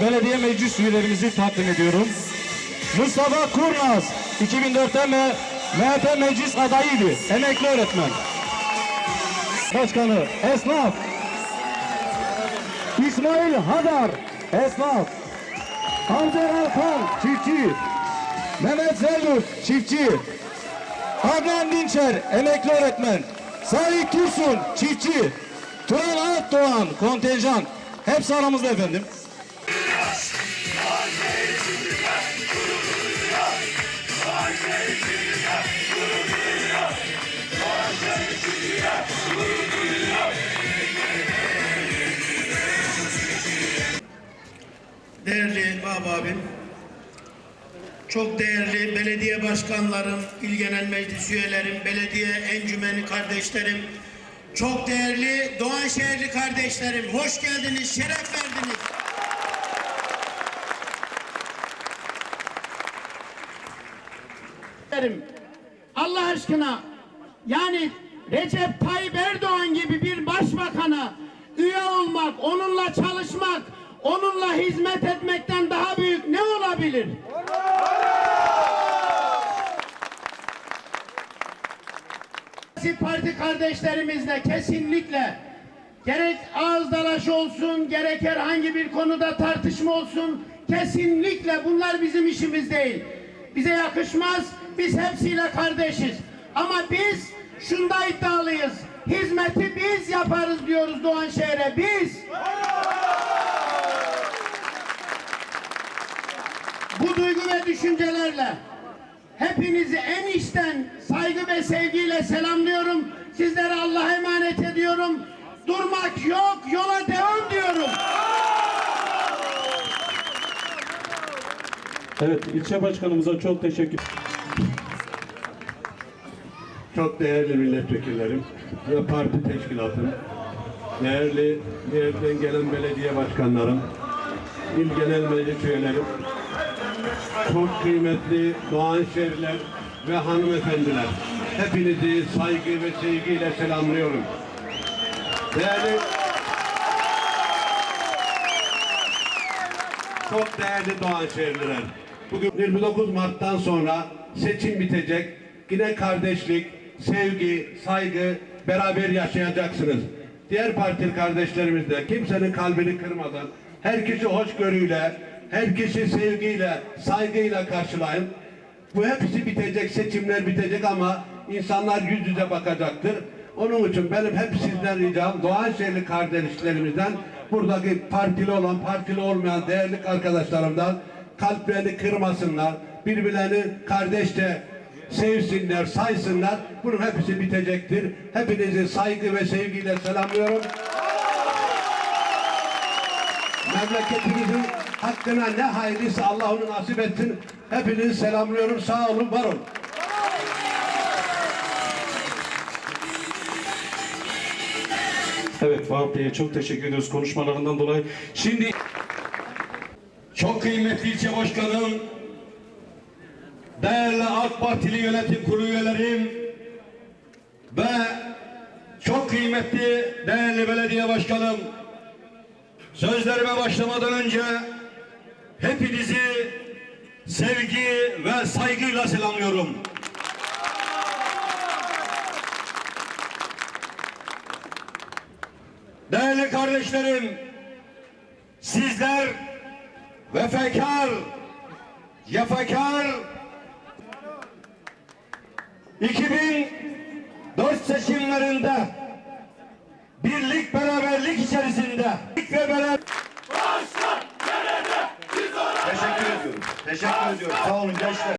belediye meclis üyelerimizi takdim ediyorum. Mustafa Kurnaz 2004'te M- MHP meclis adayıydı. Emekli öğretmen. Başkanı Esnaf İsmail Hadar Esnaf Hamza Alkan Çiftçi Mehmet Zeldur Çiftçi Adnan Dinçer emekli öğretmen Salih Tursun çiftçi Turan Akdoğan kontenjan hepsi aramızda efendim. Değerli Baba abim, çok değerli belediye başkanlarım, il genel meclis üyelerim, belediye encümeni kardeşlerim, çok değerli Doğanşehirli kardeşlerim, hoş geldiniz, şeref verdiniz. Derim. Allah aşkına yani Recep Tayyip Erdoğan gibi bir başbakana üye olmak, onunla çalışmak, onunla hizmet etmekten daha büyük ne olabilir? Siyasi parti kardeşlerimizle kesinlikle gerek ağız dalaşı olsun, gerek herhangi bir konuda tartışma olsun, kesinlikle bunlar bizim işimiz değil. Bize yakışmaz, biz hepsiyle kardeşiz. Ama biz şunda iddialıyız, hizmeti biz yaparız diyoruz Doğanşehir'e, biz. Bu duygu ve düşüncelerle hepinizi en içten saygı ve sevgiyle selamlıyorum. Sizlere Allah'a emanet ediyorum. Durmak yok, yola devam diyorum. Evet, ilçe başkanımıza çok teşekkür Çok değerli milletvekillerim ve parti teşkilatım, değerli diğerden gelen belediye başkanlarım, il genel meclis üyelerim, çok kıymetli Doğanşehirler ve hanımefendiler, hepinizi saygı ve sevgiyle selamlıyorum. Değerli Çok değerli Doğanşehirliler. Bugün 29 Mart'tan sonra seçim bitecek. Yine kardeşlik, sevgi, saygı beraber yaşayacaksınız. Diğer parti kardeşlerimiz de kimsenin kalbini kırmadan, herkesi hoşgörüyle, herkesi sevgiyle, saygıyla karşılayın. Bu hepsi bitecek, seçimler bitecek ama insanlar yüz yüze bakacaktır. Onun için benim hep sizden ricam Doğanşehirli kardeşlerimizden buradaki partili olan partili olmayan değerli arkadaşlarımdan kalplerini kırmasınlar. Birbirlerini kardeşçe sevsinler, saysınlar. Bunun hepsi bitecektir. Hepinizi saygı ve sevgiyle selamlıyorum. Memleketimizin hakkına ne hayırlısı Allah onu nasip etsin. Hepinizi selamlıyorum. Sağ olun, var olun. Evet, Vahap Bey'e çok teşekkür ediyoruz konuşmalarından dolayı. Şimdi Çok kıymetli ilçe başkanım, değerli AK Partili yönetim kurulu üyelerim ve çok kıymetli değerli belediye başkanım, sözlerime başlamadan önce hepinizi sevgi ve saygıyla selamlıyorum. Değerli kardeşlerim, sizler vefakar, cefakar 2004 seçimlerinde birlik beraberlik içerisinde ve beraber Teşekkür ediyorum. Teşekkür ediyorum. Sağ olun gençler.